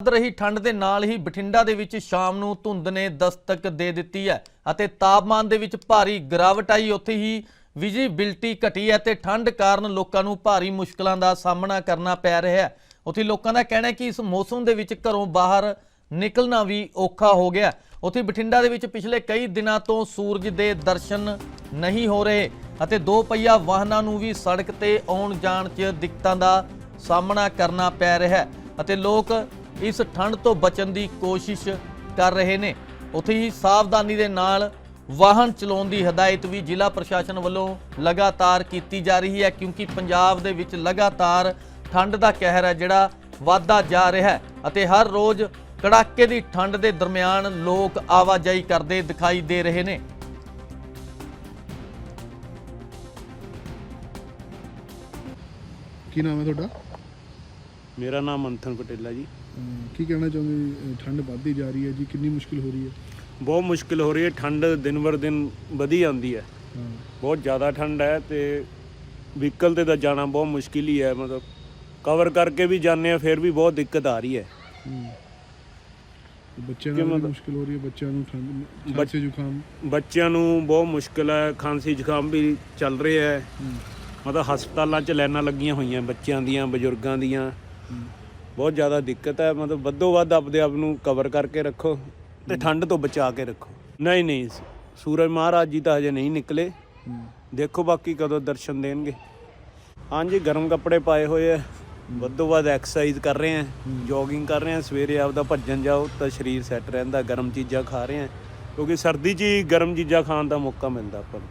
ਵੱਧ ਰਹੀ ਠੰਡ ਦੇ ਨਾਲ ਹੀ ਬਠਿੰਡਾ ਦੇ ਵਿੱਚ ਸ਼ਾਮ ਨੂੰ ਧੁੰਦ ਨੇ ਦਸਤਕ ਦੇ ਦਿੱਤੀ ਹੈ ਅਤੇ ਤਾਪਮਾਨ ਦੇ ਵਿੱਚ ਭਾਰੀ ਗਿਰਾਵਟ ਆਈ। ਉੱਥੇ ਹੀ ਵਿਜੀਬਿਲਟੀ ਘਟੀ ਹੈ ਤੇ ਠੰਡ ਕਾਰਨ ਲੋਕਾਂ ਨੂੰ ਭਾਰੀ ਮੁਸ਼ਕਲਾਂ ਦਾ ਸਾਹਮਣਾ ਕਰਨਾ ਪੈ ਰਿਹਾ ਹੈ। ਉੱਥੇ ਲੋਕਾਂ ਦਾ ਕਹਿਣਾ ਹੈ ਕਿ ਇਸ ਮੌਸਮ ਦੇ ਵਿੱਚ ਘਰੋਂ ਬਾਹਰ ਨਿਕਲਣਾ ਵੀ ਔਖਾ ਹੋ ਗਿਆ ਉੱਥੇ ਬਠਿੰਡਾ ਦੇ ਵਿੱਚ ਪਿਛਲੇ ਕਈ ਦਿਨਾਂ ਤੋਂ ਸੂਰਜ ਦੇ ਦਰਸ਼ਨ ਨਹੀਂ ਹੋ ਰਹੇ ਅਤੇ ਦੋ ਪਹੀਆ ਵਾਹਨਾਂ ਨੂੰ ਵੀ ਸੜਕ ਤੇ ਆਉਣ ਜਾਣ 'ਚ ਦਿੱਕਤਾਂ ਦਾ ਸਾਹਮਣਾ ਕਰਨਾ ਪੈ ਰਿਹਾ ਹੈ ਅਤੇ ਲੋਕ ਇਸ ਠੰਡ ਤੋਂ ਬਚਣ ਦੀ ਕੋਸ਼ਿਸ਼ ਕਰ ਰਹੇ ਨੇ। ਉੱਥੇ ਹੀ ਸਾਵਧਾਨੀ ਦੇ ਨਾਲ ਵਾਹਨ ਚਲਾਉਣ ਦੀ ਹਦਾਇਤ ਵੀ ਜ਼ਿਲ੍ਹਾ ਪ੍ਰਸ਼ਾਸਨ ਵੱਲੋਂ ਲਗਾਤਾਰ ਕੀਤੀ ਜਾ ਰਹੀ ਹੈ, ਕਿਉਂਕਿ ਪੰਜਾਬ ਦੇ ਵਿੱਚ ਲਗਾਤਾਰ ਠੰਡ ਦਾ ਕਹਿਰ ਹੈ, ਜਿਹੜਾ ਵਧਦਾ ਜਾ ਰਿਹਾ ਹੈ ਅਤੇ ਹਰ ਰੋਜ਼ ਕੜਾਕੇ ਦੀ ਠੰਡ ਦੇ ਦਰਮਿਆਨ ਲੋਕ ਆਵਾਜਾਈ ਕਰਦੇ ਦਿਖਾਈ ਦੇ ਰਹੇ ਨੇ। ਕੀ ਨਾਮ ਹੈ ਤੁਹਾਡਾ? ਮੇਰਾ ਨਾਮ ਮੰਥਨ ਪਟੇਲਾ ਜੀ। ਕੀ ਕਹਿਣਾ ਚਾਹੁੰਦੇ ਅਹ ਠੰਡ ਵੱਧਦੀ ਜਾ ਰਹੀ ਹੈ ਜੀ ਕਿੰਨੀ ਮੁਸ਼ਕਿਲ ਹੋ ਰਹੀ ਹੈ? ਬਹੁਤ ਮੁਸ਼ਕਿਲ ਹੋ ਰਹੀ ਹੈ ਠੰਡ ਦਿਨ ਬਰ ਦਿਨ ਵਧੀ ਜਾਂਦੀ ਹੈ। ਹਾਂ। ਬਹੁਤ ਜ਼ਿਆਦਾ ਠੰਡ ਹੈ ਤੇ ਵਹੀਕਲ ਤੇ ਤਾਂ ਜਾਣਾ ਬਹੁਤ ਮੁਸ਼ਕਿਲ ਹੀ ਹੈ ਮਤਲਬ ਕਵਰ ਕਰਕੇ ਵੀ ਜਾਂਦੇ ਆ ਫਿਰ ਵੀ ਬਹੁਤ ਦਿੱਕਤ ਆ ਰਹੀ ਹੈ। ਤੇ ਬੱਚਿਆਂ ਕਿ ਨੂੰ ਵੀ ਮਤਲਬ- ਮੁਸ਼ਕਿਲ ਹੋ ਰਹੀ ਹੈ ਬੱਚਿਆਂ ਨੂੰ ਠੰਡ ਬੱਚ- ਖਾਂਸੀ ਜ਼ੁਕਾਮ? ਬੱਚਿਆਂ ਨੂੰ ਬਹੁਤ ਮੁਸ਼ਕਿਲ ਹੈ ਖਾਂਸੀ ਜ਼ੁਕਾਮ ਵੀ ਚੱਲ ਰਿਹਾ ਹੈ। ਮਤਲਬ ਹਸਪਤਾਲਾਂ 'ਚ ਲਾਈਨਾਂ ਲੱਗੀਆਂ ਹੋਈਆਂ ਬੱਚਿਆਂ ਦੀਆਂ ਬਜ਼ੁਰਗਾਂ ਦੀਆਂ। ਬਹੁਤ ਜ਼ਿਆਦਾ ਦਿੱਕਤ ਹੈ ਮਤਲਬ ਵੱਧੋ ਵੱਧ ਆਪਦੇ ਆਪ ਨੂੰ ਕਵਰ ਕਰਕੇ ਰੱਖੋ ਤੇ ਠੰਡ ਤੋਂ ਬਚਾ ਕੇ ਰੱਖੋ। ਨਹੀਂ ਨਹੀਂ ਸੂਰਜ ਮਹਾਰਾਜ ਜੀ ਤਾਂ ਹਜੇ ਨਹੀਂ ਨਿਕਲੇ। ਦੇਖੋ ਬਾਕੀ ਕਦੋਂ ਦਰਸ਼ਨ ਦੇਣਗੇ। ਹਾਂਜੀ ਗਰਮ ਕੱਪੜੇ ਪਾਏ ਹੋਏ ਆ ਵੱਧੋ ਵੱਧ ਐਕਸਰਸਾਈਜ਼ ਕਰ ਰਹੇ ਆ ਜੋਗਿੰਗ ਕਰ ਰਹੇ ਆ ਸਵੇਰੇ ਆਪਦਾ ਭੱਜਣ ਜਾਓ ਤਾਂ ਸਰੀਰ ਸੈੱਟ ਰਹਿੰਦਾ ਗਰਮ ਚੀਜ਼ਾਂ ਖਾ ਰਹੇ ਆ ਕਿਉਂਕਿ ਸਰਦੀ 'ਚ ਹੀ ਗਰਮ ਚੀਜ਼ਾਂ ਖਾਣ ਦਾ ਮੌਕਾ ਮਿਲਦਾ ਆਪਾਂ ਨੂੰ।